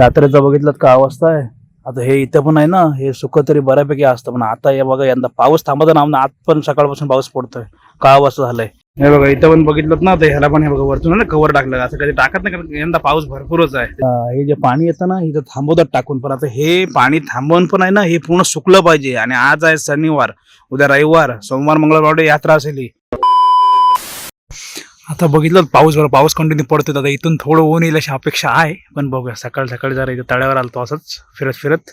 यात्रेचं बघितलं का अवस्था आहे? आता हे इथं पण आहे ना हे सुख तरी बऱ्यापैकी असतं. पण आता हे बघा यंदा पाऊस थांबत ना आज पण सकाळपासून पाऊस पडतोय. का अवस्था झालंय? हे बघा इथं पण बघितलं ना तर ह्याला पण हे बघा वरतून ना कवर टाकलं. असं कधी टाकत नाही कारण यंदा पाऊस भरपूरच आहे. हे जे पाणी येतं ना इथं थांबवतात टाकून. पण आता हे पाणी थांबवून पण आहे ना हे पूर्ण सुकलं पाहिजे. आणि आज आहे शनिवार उद्या रविवार सोमवार मंगळवार यात्रा असेल. ही आता बघितलं पाऊस बरं पाऊस कंटिन्यू पडतो आता इथून थोडं ऊन येईल अशी अपेक्षा आहे. पण बघूया सकाळ सकाळी जरा इथं तळ्यावर आलतो असंच फिरत फिरत.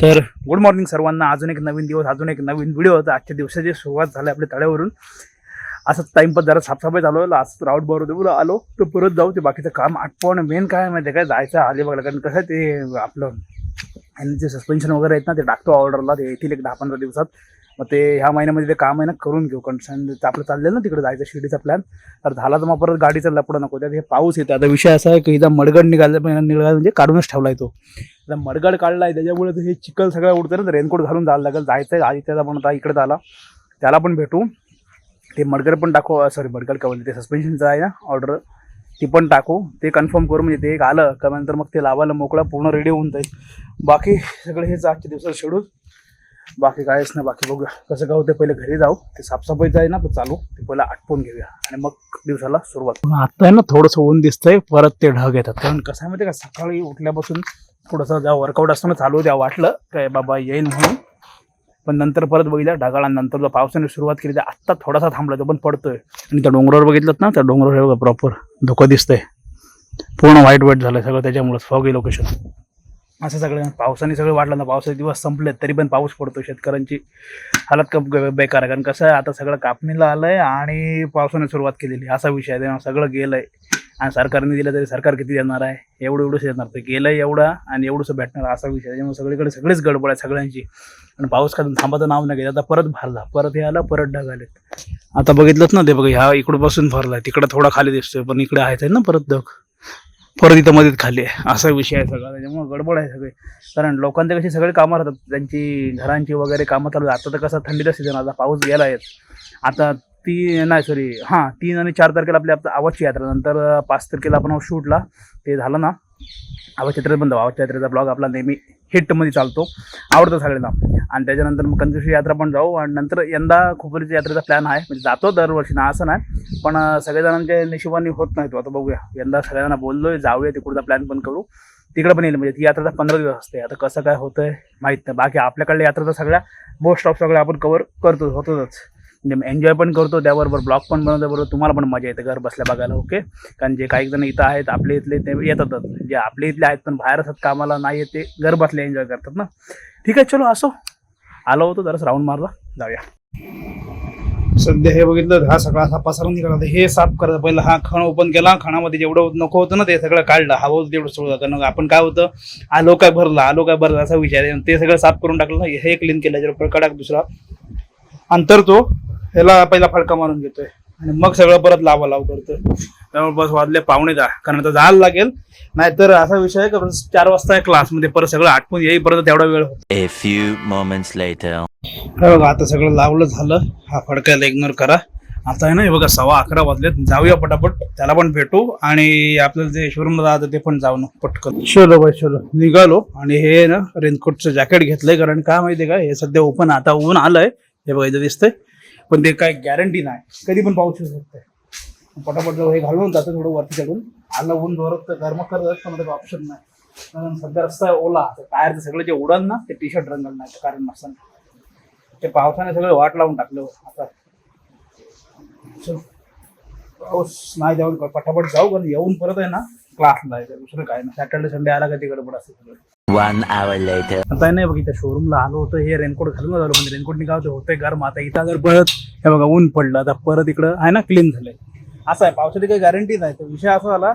तर गुड मॉर्निंग सर्वांना. अजून एक नवीन दिवस अजून एक नवीन व्हिडिओ होता. आजच्या दिवसाची सुरुवात झाली आपल्या तळ्यावरून. असंच टाइमपास जरा साफसफाई चालू आहे. लास्ट राऊट बरोबर बोला. आलो तर परत जाऊ. ते बाकीचं काम आठवण मेन काय माहिती आहे काय जायचं आले बघायला कारण कसं आहे ते आपलं आणि जे सस्पेन्शन वगैरे आहेत ना ते टाकतो ऑर्डरला ते येतील एक दहा पंधरा दिवसात. मग ते ह्या महिन्यामध्ये ते काम आहे ना करून घेऊ. कारण आपलं चाललेलं ना तिकडे जायचं शिर्डीचा प्लॅन तर झाला तर मग परत गाडीचा लपडं नको. त्यात हे पाऊस येतं आता विषय असा आहे की इथं मडगड निघाला निघाला म्हणजे काढूनच ठेवला आहे तो. आता मडगड काढला आहे त्याच्यामुळे हे चिखल सगळं उडतं ना रेनकोट घालून जायला लागेल. जायचं आहे आदित्याचा पण आता इकडे आला त्याला पण भेटू. ते मडगड पण टाकू सॉरी मडगड का म्हणजे ते सस्पेन्शनचं आहे ना ऑर्डर ती पण टाकू. ते कन्फर्म करू. म्हणजे ते एक आलं का नंतर मग ते लावायला मोकळा पूर्ण रेडी होऊन जाईल. बाकी सगळं हेच आजच्या दिवसाचं शेड्यूल बाकी काहीच नाही बाकी बघूया. कसं काय होतं पहिले घरी जाऊ ते साफसफाईचं आहे ना पण चालू. ते पहिला आटपून घेऊया. आणि मग दिवसाला सुरुवात. आता ना थोडंसं ऊन दिसतंय परत ते ढग येतात. कारण कसं आहे माहिती का सकाळी उठल्यापासून थोडंसं जेव्हा वर्कआउट असताना चालू द्या वाटलं काय बाबा येईल म्हणून. पण नंतर परत बघितलं ढगाळा नंतर जो पावसाने सुरुवात केली तर आत्ता थोडासा थांबला तो पण पडतोय. आणि त्या डोंगरावर बघितलं ना त्या डोंगरावर हे बघा प्रॉपर धुकं दिसतंय. पूर्ण व्हाईट व्हाईट झालंय सगळं त्याच्यामुळे फॉगी लोकेशन असं सगळं पावसाने सगळं वाढलं ना पावसाचे दिवस संपले तरी पण पाऊस पडतो. शेतकऱ्यांची हालत कप बेकार आहे. कारण कसं आहे आता सगळं कापणीला आलंय आणि पावसाने सुरुवात केलेली. असा विषय आहे. तेव्हा सगळं गेलंय. आणि सरकारने दिलं तरी सरकार किती देणार आहे? एवढं एवढंच देणार. ते गेलंय एवढं आणि एवढंसं भेटणार असा विषय आहे. त्याच्यामुळे सगळीकडे सगळेच गडबड आहे सगळ्यांची. आणि पाऊस काढून थांबाचं नाव नाही घेत. आता परत भरला परत हे आलं परत ढग आले आता बघितलंच ना ते बघा ह्या इकडं बसून भरलाय. तिकडं थोडा खाली दिसतोय पण इकडे आहेच आहे ना परत ढग. परत इथं मध्येच खाली आहे. असा विषय आहे सगळा. त्याच्यामुळे गडबड आहे सगळे. कारण लोकांचे कसे सगळे कामं राहतात. त्यांची घरांची वगैरे कामं चालू आहेत. आता तर कसं थंडीचा सीझन आता पाऊस गेला आहे. आता ती नाही सॉरी हां तीन आणि चार तारखेला आपली आपलं आवाजची यात्रा. नंतर पाच तारखेला आपण शूटला ते झालं ना. आवाज यात्रेत बंद. आवाज यात्रेचा ब्लॉग आपला नेहमी. हिटमध्ये चालतो. आवडतो सगळ्यांना आणि त्याच्यानंतर मग कंजूशी यात्रा पण जाऊ. आणि नंतर यंदा खोपरीच्या यात्रेचा प्लॅन आहे. म्हणजे जातो दरवर्षी. ना असं नाही. पण सगळेजणांच्या नशिबाने होत नाही तो आता बघूया. यंदा सगळ्यांना बोललोय जाऊया तिकडचा प्लॅन पण करू. तिकडे पण येईल. म्हणजे ती यात्रा पंधरा दिवस असते. आता कसं काय होतंय माहीत नाही. बाकी आपल्याकडल्या यात्रा तर सगळ्या मोस्ट ऑफ सगळ्या आपण कवर करतो होतोच. म्हणजे एन्जॉय पण करतो त्याबरोबर ब्लॉग पण बनवतो बरोबर तुम्हाला पण मजा येते घर बसल्या बघायला ओके कारण जे काही जण इथं आहेत आपले इथले ते येतातच. जे आपले इथले आहेत पण बाहेर असतात कामाला नाही येते ते घर बसल्या एन्जॉय करतात ना? ठीक आहे चलो असो. आलो होतो जरास राऊंड मारला. जाऊया. सध्या हे बघितलं हा सगळा असा पसरून निघाला होता. हे साफ करायचं पहिला हा खण ओपन केला खणामध्ये जेवढं नको होतं ना ते सगळं काढलं. हवं होतं तेवढं सोडलं कारण आपण काय होतं आलो काय भरला आलो काय भरला असा विचार आहे. ते सगळं साफ करून टाकलं. ना हे क्लीन केलं जर कडक दुसरा अंतर तो. ह्याला पहिला फडका मारून घेतोय. आणि मग सगळं परत लावा लाव करतोय. त्यामुळे बस वाजले पावणे दहा. कारण आता जायला लागेल. नाहीतर असा विषय आहे का चार वाजता आहे क्लासमध्ये परत सगळं आटपून येईपर्यंत तेवढा वेळ होतो. A few moments later. हे बघा आता सगळं लावलं झालं. हा फडकायला इग्नोर करा. आता आहे ना हे बघा सव्वा अकरा वाजलेत. जाऊया पटापट. त्याला पण भेटू. आणि आपल्याला जे शोरूमला जायचं ते पण जाऊ ना पटकन. चलो बाय चलो निघालो. आणि हे ना रेनकोटचं जॅकेट घेतलंय. कारण काय माहितीये का हे सध्या ओपन आता ऊन आलंय. हे बघा इथं दिसतंय. पण ते काय गॅरंटी नाही. कधी पण पाऊस येऊ शकतंय. पटापट हे घालून जातं थोडं वरती चढून. आलं ऊन जोरात तर गरम करत पण आता ऑप्शन नाही. कारण सध्या रस्ता ओला टायरचं सगळं जे उडन ना ते टी शर्ट रंगल नाही कारण नसताना ते पावसाने सगळं वाट लावून टाकलं. आता पाऊस नाही जाऊन पटापट जाऊ कारण येऊन परत आहे ना क्लासला आहे दुसरं काय नाही. सॅटर्डे संडे आला का तिकडे पड असते सगळं. One hour later. आता नाही बघ इथं शोरूमला आलो होतं हे रेनकोट घालून झालं पण रेनकोट निघावते होते गरम आता इथं जर परत हे बघा ऊन पडलं. आता परत इकडं आहे ना क्लीन झालंय. असं आहे पावसाची काही गॅरंटी नाही. तर विषय असा झाला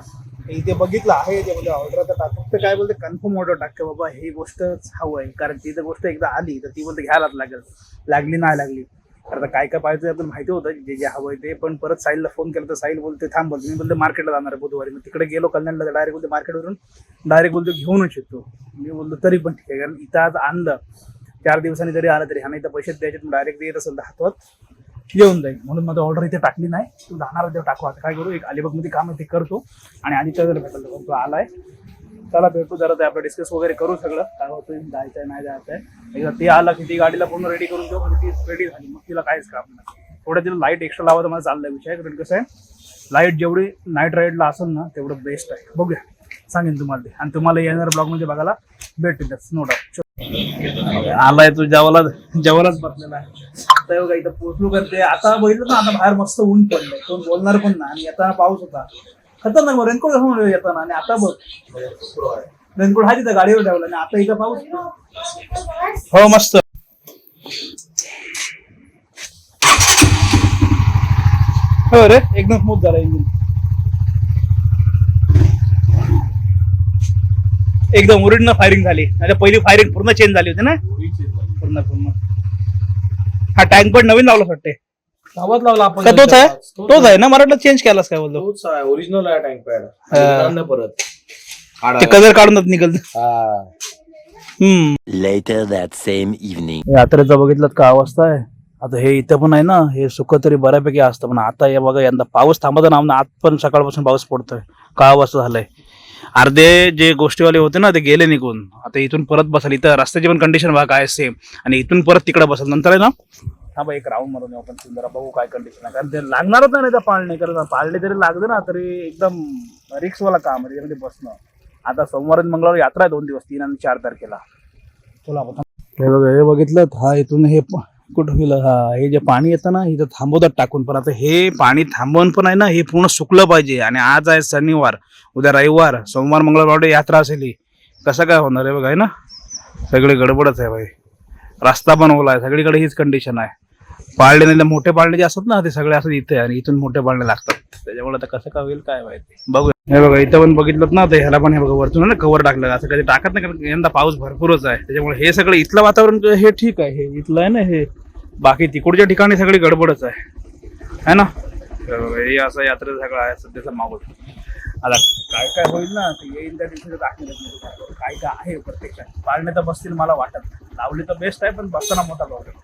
इथे बघितलं आहे याच्यामध्ये ऑर्डर आता टाक. फक्त काय बोलते कन्फर्म ऑर्डर टाक बाबा ही गोष्टच हवं आहे. कारण ती जर गोष्ट एकदा आली तर ती बोलते घ्यायलाच लागेल. लागली नाही लागली. आता काय काय पाहिजे आपल्याला माहिती होतं जे जे हवं आहे ते. पण परत साईलला फोन केला तर साईल बोलते थांब बोलतो मी बोलते मार्केटला जाणार आहे बुधवारी. मग तिकडे गेलो कल्याणला डायरेक्ट बोलते मार्केटवरून डायरेक्ट बोलतो घेऊनच येतो. मी बोललो तरी पण ठीक आहे. कारण इथं आज आणलं चार दिवसांनी जरी आलं तरी ह्याने इथं पैसे द्यायचे डायरेक्ट देत असेल तर हातवात येऊन जाईल. म्हणून माझं ऑर्डर इथे टाकली नाही. तू जाणार तेव्हा टाकू. आता काय करू एक अलिबागमध्ये काम इथे ते करतो. आणि आधी जर भेटलं तो आलाय. चला भेटू जरा ते आपलं डिस्कस वगैरे करू सगळं. काय होतं जायचंय नाही जायचंय. एकदा ते आला की ती गाडीला पूर्ण रेडी करून देऊ म्हणजे ती रेडी झाली. मग तिला काहीच काम नाही. थोडं तिला लाइट एक्स्ट्रा लावायचा मला चाललाय विषय कारण कसं आहे लाइट जेवढी नाईट राईडला असेल ना तेवढं बेस्ट आहे. बघूया. सांगेन तुम्हाला ते. आणि तुम्हाला येणार ब्लॉगमध्ये बघायला भेटेल नो डाऊट आलाय तू जेवायला जेवायलाच बसलेला आहे. आता बघा इथं पोचलो करते आता बघितलं ना आता बाहेर मस्त ऊन पडलंय. कोण बोलणार पण ना आणि येताना पाऊस होता. खतरनाक मग रेनकोट कसं म्हणलं येताना आणि आता बघ. रेनकोट हा तिथं गाडीवर ठेवला आणि आता इथं पाऊस हो मस्त. हो रे एकदम स्मूथ झाला इंजिन एकदम ओरिजिनल फायरिंग झाली. नाही पहिली फायरिंग पूर्ण चेंज झाली होती ना? पूर्ण पूर्ण. हा टँक पण नवीन लावला वाटते लावला आपण का तोच आहे? तोच आहे ना? मराठीला चेंज केलास काय बोलतो? तोच आहे. ओरिजिनल आहे टँक पॅड. परत. ते कलर काढूनच निघल. हा. Later that same evening. यात्रेचा बघितलं का अवस्था आहे? आता हे इथं पण आहे ना हे सुख तरी बऱ्यापैकी असतं पण आता हे बघा यंदा पाऊस थांबत नाव ना आज पण सकाळपासून पाऊस पडतोय. का अवस्था झालंय? अर्धे जे गोष्टीवाले होते ना ते गेले निघून. आता इथून परत बसाल इथं रस्त्याची पण कंडिशन बघा काय सेम आणि इथून परत तिकडे बसाल नंतर आहे ना हा एक राऊंड मारून येऊ आपण सुंदर बघू काय कंडिशन आहे. कारण ते लागणारच नाही त्या पाळणे कारण पाळणे जरी लागले ना तरी एकदम रिक्सवाला काम आहे त्याच्यामध्ये बसणं. आता सोमवार आणि मंगळवार यात्रा आहे दोन दिवस तीन आणि चार तारखेला. चला हे बघा हे बघितलं हा इथून हे कुठं गेलं? हा हे जे पाणी येतं ना इथं थांबवतात टाकून. पण आता हे पाणी थांबवून पण आहे ना हे पूर्ण सुकलं पाहिजे. आणि आज आहे शनिवार उद्या रविवार सोमवार मंगळवार यात्रा असेल. कसं काय होणार आहे बघा आहे ना? सगळे गडबडच आहे भाई. रस्ता बनवला आहे सगळीकडे हीच कंडिशन आहे. पाळणे नाही तर मोठे पाळणे जे असतात ना ते सगळे असं इथे आणि इथून मोठे पाळणे लागतात. त्याच्यामुळे आता कसं काय होईल काय माहिती. बघू हे बघा इथं पण बघितलं ना ते ह्याला पण हे बघा वरतून ना कवर टाकलं असं कधी टाकत नाही कारण यंदा पाऊस भरपूरच आहे. त्याच्यामुळे हे सगळं इथलं वातावरण हे ठीक आहे. हे इथलं आहे ना हे बाकी तिकडच्या ठिकाणी सगळी गडबडच आहे. है ना? हे हे असं यात्रेचं सगळं आहे सध्याचा माहोल. आता काय काय होईल ना ते येईल त्या दिवशी दाखवलं काय काय आहे प्रत्यक्षात. पाळणे तर बसतील मला वाटत नाही. लावले तर बेस्ट आहे पण बसताना मोठा प्रॉब्लेम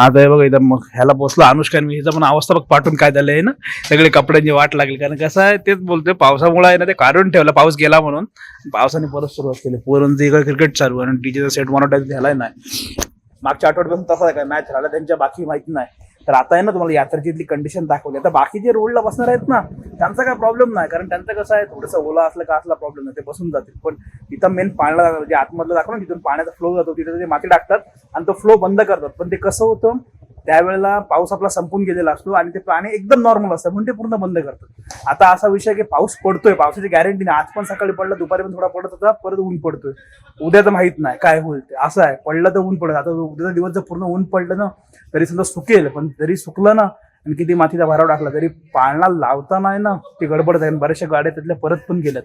आता हे बघा इथं मग ह्याला पोचलो अनुष्का मी. हिचं पण अवस्था बघ पाठवून काय झालं आहे ना? सगळे कपड्यांची वाट लागली. कारण कसं आहे तेच बोलतोय पावसामुळे आहे ना ते काढून ठेवलं. पाऊस गेला म्हणून. पावसाने परत सुरुवात केली. पोरांचं इकडे क्रिकेट चालू आणि डीजेचा सेट मॉनिटाईज झालाय नाही. मागच्या आठवड्यापासून तसा आहे काय मॅच झाला त्यांच्या बाकी माहिती नाही. तर आता आहे ना तुम्हाला यात्रेची इथली कंडिशन दाखवली. आता बाकी जे रोडला बसणार आहेत ना त्यांचा काय प्रॉब्लेम नाही. कारण त्यांचं कसं आहे थोडंसं ओला असलं का असला प्रॉब्लेम नाही. ते बसून जातील. पण इथं मेन पाण्याला जे आतमधलं दाखव ना तिथून पाण्याचा फ्लो जातो. तिथे ते माती टाकतात आणि तो फ्लो बंद करतात. पण ते कसं होतं त्यावेळेला पाऊस आपला संपून गेलेला असतो आणि ते पाणी एकदम नॉर्मल असतं. म्हणून ते पूर्ण बंद करतात. आता असा विषय की पाऊस पडतोय. पावसाची गॅरंटी नाही. आज पण सकाळी पडला दुपारी पण थोडा पडत होता परत ऊन पडतोय. उद्या तर माहीत नाही काय होईल ते. असं आहे. पडलं तर ऊन पडत आता उद्याचा दिवस जर पूर्ण ऊन पडलं ना तरी समजा सुकेल. पण जरी सुकलं ना आणि किती मातीचा भराव टाकला तरी पाळणा लावताना ना ते गडबड आहे बऱ्याचशा गाड्या त्यातल्या परत पण गेल्यात.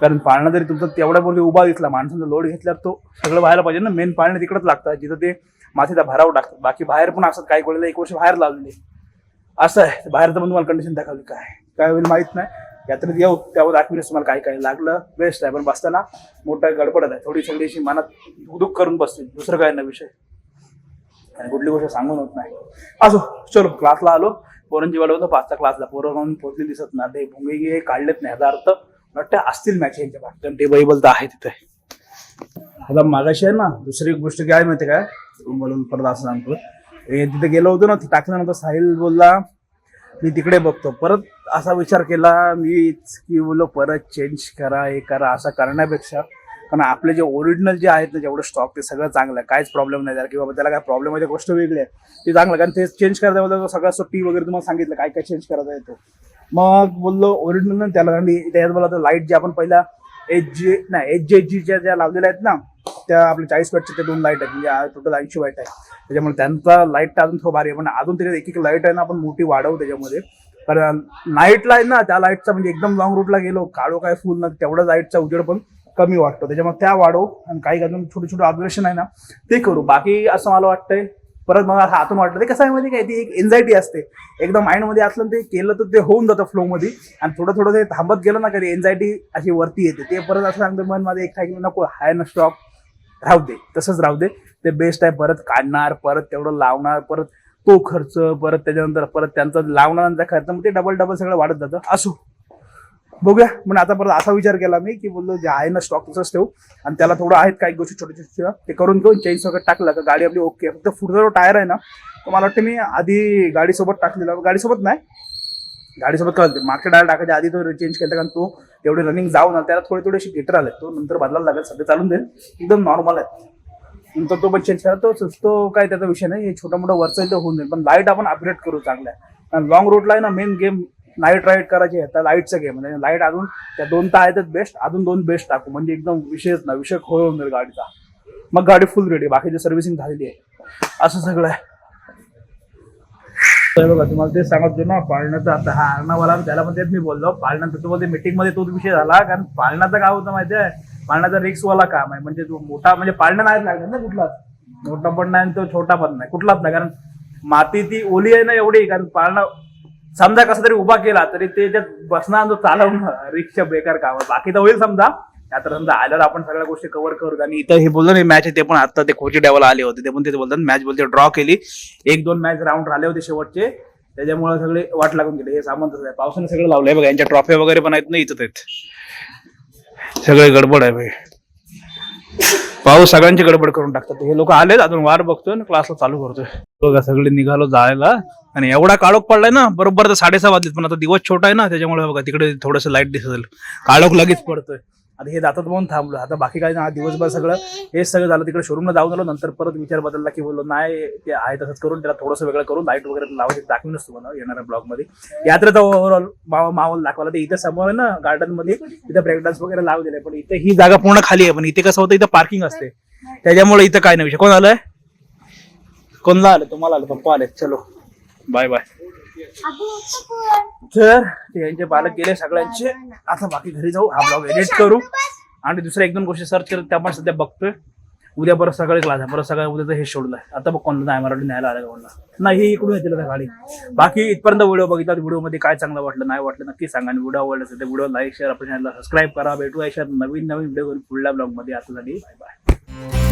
कारण पाळणा जरी तुमचा तेवढ्यापूर्वी उभा दिसला माणसांचा लोड घेतल्यावर तो सगळं व्हायला पाहिजे ना. मेन पाळणे तिकडंच लागतात. जिथं ते मातीचा भराव टाकतात बाकी बाहेर पण असतात काही कोणाला एक वर्ष बाहेर लावलेले असं आहे. बाहेरचं पण तुम्हाला कंडिशन दाखवली काय. काय होईल माहीत नाही. यात्रेत येऊ. त्यावर दाखविलंच तुम्हाला काय काय लागलं. बेस्ट आहे. पण बसताना मोठा गडबडत आहे. थोडी सगळीशी मनात दुख करून बसतील. दुसरं काय नाही विषय. आणि कुठली गोष्ट सांगून होत नाही. असो. चलो. क्लासला आलो. पोरांची वाढ होतं. पाचचा क्लासला पोरं म्हणून पोचली दिसत ना ते भुंगे हे काढलेत नाही. याचा अर्थ वाटतं असतील मॅच यांच्या कारण टेबल तर आहे तिथे. आता मागाशी आहे ना दुसरी गोष्ट काय माहिती काय बोलून परत असं सांगतो. तिथे गेलो होतो ना टाकल्यानंतर साहिल बोलला मी तिकडे बघतो. परत असा विचार केला मीच की बोलो परत चेंज करा हे करा असं करण्यापेक्षा. कारण आपले जे ओरिजिनल जे आहेत ना जेवढं स्टॉक ते सगळं चांगलं आहे. काहीच प्रॉब्लेम नाही झाला. की बाबा त्याला काय प्रॉब्लेम आहे गोष्ट वेगळी आहे. ते चांगलं कारण ते चेंज करता बोलतो सगळं टी वगैरे तुम्हाला सांगितलं काय काय चेंज करायचा येतो. मग बोललो ओरिजिनल त्याला कारण त्याच्यात बोला लाइट जे आपण पहिला एच जी नाही एच जे जीच्या ज्या लावलेल्या आहेत ना त्या आपल्या चाळीस वॅटच्या त्या दोन लाइट आहेत म्हणजे टोटल ऐंशी वाईट आहे. त्याच्यामुळे त्यांचा लाइट अजून थोडं भारी आहे पण अजून त्याच्यात एक एक लाइट आहे ना आपण मोठी वाढवू त्याच्यामध्ये. कारण नाईटला आहे ना त्या लाईटचा म्हणजे एकदम लॉंग रूटला गेलो काळो काय फुल ना तेवढा लाईटचा उजेड पण कमी वाटतो. त्याच्यामुळे त्या वाढवू आणि काही अजून छोटे छोटे ऑब्झर्वेशन आहे ना ते करू. बाकी असं मला वाटतंय परत मला असं वाटलं वाटतं ते कसं आहे माहिती काय ती एक एन्झायटी असते. एकदम माइंडमध्ये असलं ते केलं तर ते होऊन जातं फ्लोमध्ये आणि थोडं थोडं ते थांबत गेलं ना कधी एन्झायटी अशी वरती येते. ते परत असं सांगतं मन माझं एक की नको हाय ना स्टॉप राहू दे. तसंच राहू दे. ते बेस्ट आहे परत काढणार परत तेवढं लावणार परत तो खर्च परत त्याच्यानंतर परत त्यांचा लावणाऱ्यांचा खर्च मग ते डबल डबल सगळं वाढत जातं. असो. बघूया. म्हणून आता परत असा विचार केला मी की बोललो जे आहे ना स्टॉक तसंच ठेवू. आणि त्याला थोडं आहेत काही गोष्टी छोट्या छोट्या ते करून घेऊन चेंज वगैरे टाकलं का गाडी आपली ओके फक्त पुढचा जो टायर आहे ना तो मला वाटतं मी आधी गाडीसोबत टाकलेला. गाडीसोबत नाही. गाडीसोबत कळते मागच्या टायर टाकायच्या आधी तो चेंज केला कारण तो एवढे रनिंग जाऊन आला. त्याला थोडे थोडेसे गिटर आले तो नंतर बदलायला लागेल. सध्या चालून देईल एकदम नॉर्मल आहे. नंतर तो पण चेंज करा तो तो काय त्याचा विषय नाही. हे छोटा मोठा वरचा होऊन जाईल. पण लाइट आपण अपग्रेड करू चांगल्या लॉंग रूटला आहे ना मेन गेम नाईट राईड करायची आहे तर लाईटचं गेम म्हणजे लाइट अजून त्या दोन तर आहेतच बेस्ट अजून दोन बेस्ट टाकू. म्हणजे एकदम विषयच ना विषय खोळ होऊन जाईल गाडीचा. मग गाडी फुल रेडी बाकीची सर्व्हिसिंग झालेली आहे. असं सगळं आहे. बघा तुम्हाला ते सांगत होतो ना पाळण्याचा आता हा अर्णावाला त्याला पण तेच मी बोललो. पाळण्याचं तुम्हाला मीटिंगमध्ये तोच विषय झाला. कारण पाळण्याचं काय होतं माहितीये पाळण्याचा रिक्स वाला काम आहे. म्हणजे तो मोठा म्हणजे पाळणं नाही लागणार ना कुठलाच. मोठा पण नाही आणि तो छोटा पण नाही. कुठलाच नाही. कारण माती ती ओली आहे ना एवढी कारण पाळणं समजा कसं तरी उभा केला तरी ते त्यात बसणार जो चालवणं रिक्षा बेकार काम आहे बाकी तर होईल समजा. आता समजा आल्यावर आपण सगळ्या गोष्टी कव्हर करू आणि इथं हे बोललो नाही मॅच आहे ते पण आता ते खोची डेवाला आले होते ते पण ते बोलतात. मॅच बोलते ड्रॉ केली. एक दोन मॅच राऊंड राहिले होते शेवटचे. त्याच्यामुळे सगळे वाट लागून गेले. हे सामान तसं आहे. पावसाने सगळं लावलंय बघा. यांच्या ट्रॉफी वगैरे पण आहेत ना इथं आहेत सगळे गडबड आहे भाई पाऊस सगळ्यांची गडबड करून टाकतात. हे लोक आलेत अजून वार बघतोय आणि क्लासला चालू करतोय. बघा सगळे निघालो जायला. आणि एवढा काळोख पडलाय ना बरोबर तर साडेसहा वाजलेत पण आता दिवस छोटा आहे ना त्याच्यामुळे बघा तिकडे थोडंसं लाइट दिसेल काळोख लगेच पडतोय. आता हे जातात म्हणून थांबलो. आता बाकी काय ना दिवसभर सगळं हेच सगळं झालं. तिकडे शोरूमला जाऊन आलो नंतर परत विचार बदलला की बोललो नाही ते आहे तसंच करून त्याला थोडंसं वेगळं करून लाइट वगैरे लावायची दाखवून नसतो मला येणाऱ्या ब्लॉगमध्ये. यात्रेचा ओव्हरऑल माहोल दाखवला. तर इथे समोर आहे ना गार्डनमध्ये इथे वगैरे लावू दिले पण इथे ही जागा पूर्ण खाली आहे. पण इथे कसं होतं इथं पार्किंग असते. त्याच्यामुळे इथं काय नाही विषय. कोण आलंय? कोणला आलं तुम्हाला आलं पप्पा आले चलो. Bye bye. तर ते यांचे पालक गेले सगळ्यांचे. आता बाकी घरी जाऊ हा ब्लॉग एडिट करू. आणि दुसऱ्या एक दोन गोष्टी सर्च करत त्या पण सध्या बघतोय. उद्या परत सकाळी क्लास आहे परत सकाळी उद्याचं हे सोडलंय आता बघ कोणता नाही मराठी न्यायला आलं कोणला नाही हे इकडून येतील आता गाडी. बाकी इथपर्यंत व्हिडिओ बघितला व्हिडिओमध्ये काय चांगलं वाटलं नाही वाटलं नक्की सांगा. आणि व्हिडिओ आवडला असेल तर व्हिडिओ लाईक शेअर आपल्या चॅनलला सबस्क्राईब करा. भेटू अशा नवीन नवीन व्हिडिओ पुढल्या ब्लॉगमध्ये. आता झाली. Bye bye